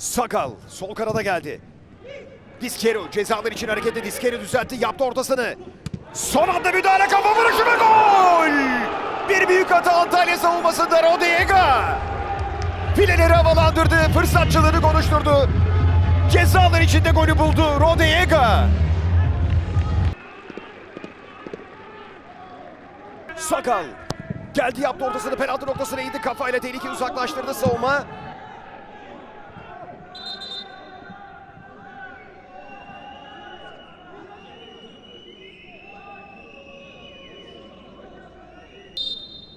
Sakal sol kanada geldi. Diskeru cezalar için harekette Diskeru düzeltti yaptı ortasını. Son anda müdahale kafa vuruşu ve gol! Bir büyük hata Antalya savunmasında Rodega. Fileleri havalandırdı, fırsatçılığını konuşturdu. Cezalar içinde golü buldu Rodega. Sakal geldi yaptı ortasını penaltı noktasına indi kafayla tehlikeyi uzaklaştırdı savunma.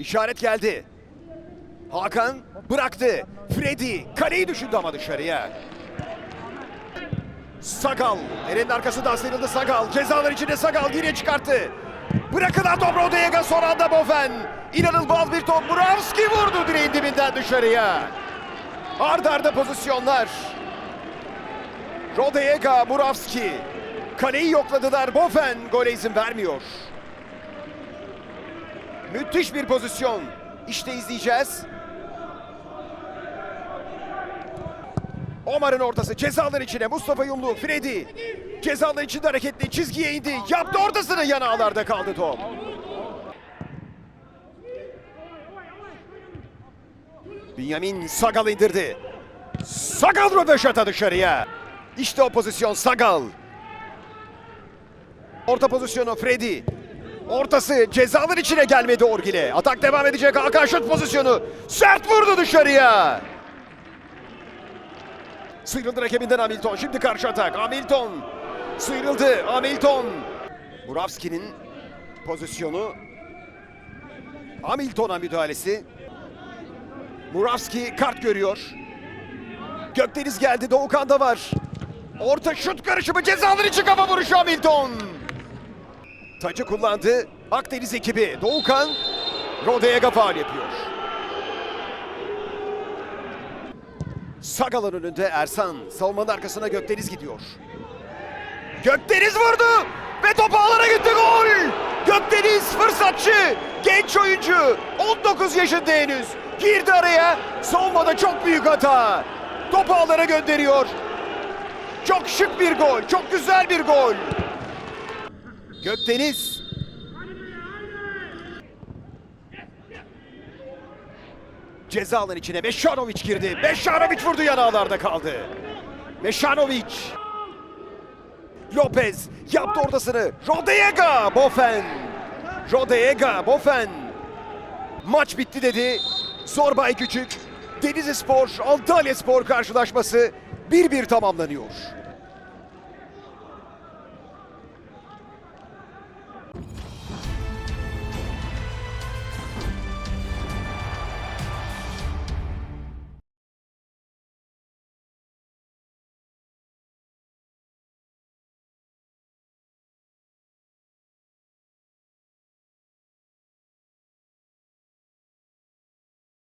İşaret geldi. Hakan bıraktı. Freddy kaleyi düşündü ama dışarıya. Sagal. Eren'in arkasından sıyrıldı Sagal. Cezalar içinde Sagal geriye çıkarttı. Bırakılan top Rodega son anda Bofen. İnanılmaz bir top. Muravski vurdu direğin dibinden dışarıya. Arda arda pozisyonlar. Rodega, Muravski. Kaleyi yokladılar. Bofen gole izin vermiyor. Müthiş bir pozisyon. İşte izleyeceğiz. Omar'ın ortası cezalar içine Mustafa Yumlu, Freddy. Cezalar içinde hareketli çizgiye indi. Yaptı ortasını yan ağlarda kaldı top. Binyamin Sagal indirdi. Sagal röveşata dışarıya. İşte o pozisyon Sagal. Orta pozisyonu Freddy. Ortası cezalar içine gelmedi Orgil'e. Atak devam edecek Hakan şut pozisyonu. Sert vurdu dışarıya. Sıyrıldı rakibinden Hamilton. Şimdi karşı atak. Hamilton. Sıyrıldı. Hamilton. Muravski'nin pozisyonu. Hamilton'a müdahalesi. Muravski kart görüyor. Gökdeniz geldi. Doğukan da var. Orta şut karışımı cezalar içi kafa vuruşu Hamilton. Tacı kullandı. Akdeniz ekibi. Doğukan Rodega faal yapıyor. Sagal'ın önünde Ersan. Savunmanın arkasına Gökdeniz gidiyor. Gökdeniz vurdu ve top ağlara gitti gol. Gökdeniz fırsatçı. Genç oyuncu. 19 yaşında henüz. Girdi araya. Savunmada çok büyük hata. Top ağlara gönderiyor. Çok şık bir gol. Çok güzel bir gol. Gökdeniz. Ceza alan içine Meşanoviç girdi. Meşanoviç vurdu yan ağlarda kaldı. Meşanoviç. Lopez yaptı ortasını. Rodega Bofen. Rodega Bofen. Maç bitti dedi. Zorbay Küçük. Denizli Spor, Antalya Spor karşılaşması 1-1 tamamlanıyor.